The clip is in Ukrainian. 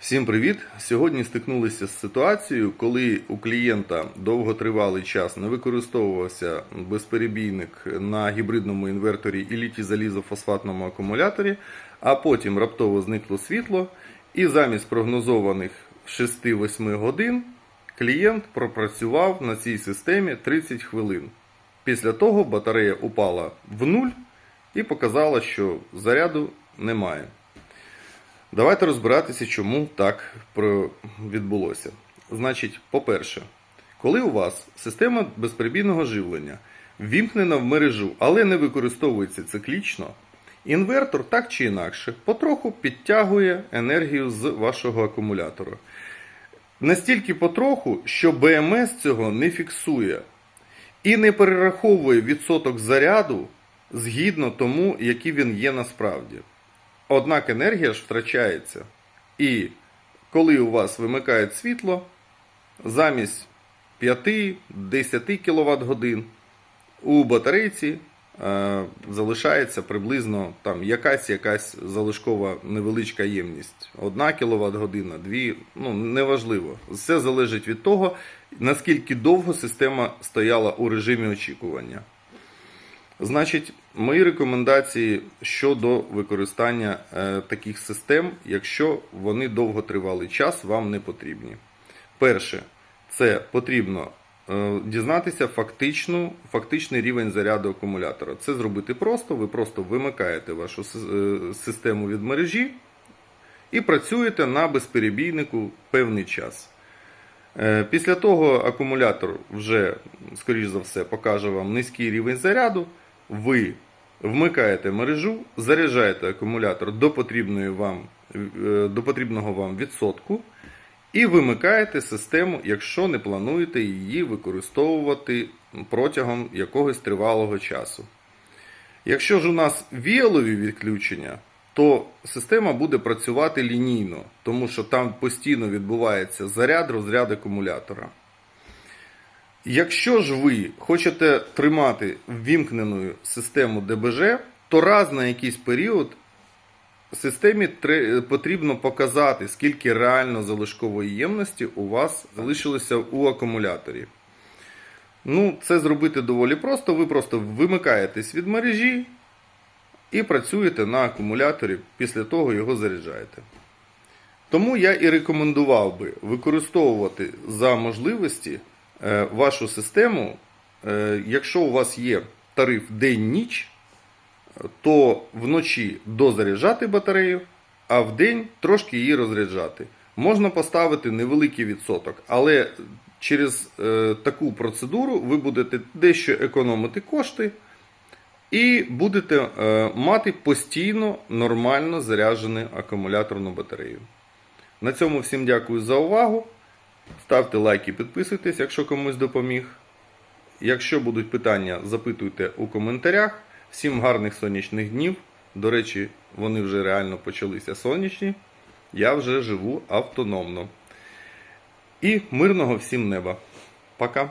Всім привіт! Сьогодні стикнулися з ситуацією, коли у клієнта довготривалий час не використовувався безперебійник на гібридному інверторі і літій-залізофосфатному акумуляторі, а потім раптово зникло світло, і замість прогнозованих 6-8 годин клієнт пропрацював на цій системі 30 хвилин. Після того батарея упала в нуль і показала, що заряду немає. Давайте розбиратися, чому так відбулося. Значить, по-перше, коли у вас система безперебійного живлення ввімкнена в мережу, але не використовується циклічно, інвертор так чи інакше потроху підтягує енергію з вашого акумулятора. Настільки потроху, що БМС цього не фіксує і не перераховує відсоток заряду згідно тому, який він є насправді. Однак енергія ж втрачається. І коли у вас вимикають світло, замість 5-10 кВт годин у батарейці е, залишається приблизно там якась якась залишкова невеличка ємність. 1 кВт година, 2, ну неважливо. Все залежить від того, наскільки довго система стояла у режимі очікування. Значить, мої рекомендації щодо використання е, таких систем, якщо вони довготривалий час вам не потрібні. Перше, це потрібно е, дізнатися фактичну, фактичний рівень заряду акумулятора. Це зробити просто, ви просто вимикаєте вашу е, систему від мережі і працюєте на безперебійнику певний час. Після того акумулятор вже, скоріш за все, покаже вам низький рівень заряду. Ви вмикаєте мережу, заряджаєте акумулятор до, потрібної вам, е, до потрібного вам відсотку і вимикаєте систему, якщо не плануєте її використовувати протягом якогось тривалого часу. Якщо ж у нас віялові відключення, то система буде працювати лінійно, тому що там постійно відбувається заряд, розряд акумулятора. Якщо ж ви хочете тримати ввімкненою систему ДБЖ, то раз на якийсь період системі потрібно показати, скільки реально залишкової ємності у вас залишилося у акумуляторі. Ну, це зробити доволі просто. Ви просто вимикаєтесь від мережі і працюєте на акумуляторі, після того його заряджаєте. Тому я і рекомендував би використовувати за можливості вашу систему, е, якщо у вас є тариф день-ніч, то вночі дозаряджати батарею, а вдень трошки її розряджати. Можна поставити невеликий відсоток, але через е, таку процедуру ви будете дещо економити кошти і будете е, мати постійно нормально заряджену акумуляторну батарею. На цьому всім дякую за увагу. Ставте лайки, підписуйтесь, якщо комусь допоміг. Якщо будуть питання, запитуйте у коментарях. Всім гарних сонячних днів. До речі, вони вже реально почалися сонячні. Я вже живу автономно. І мирного всім неба. Пока.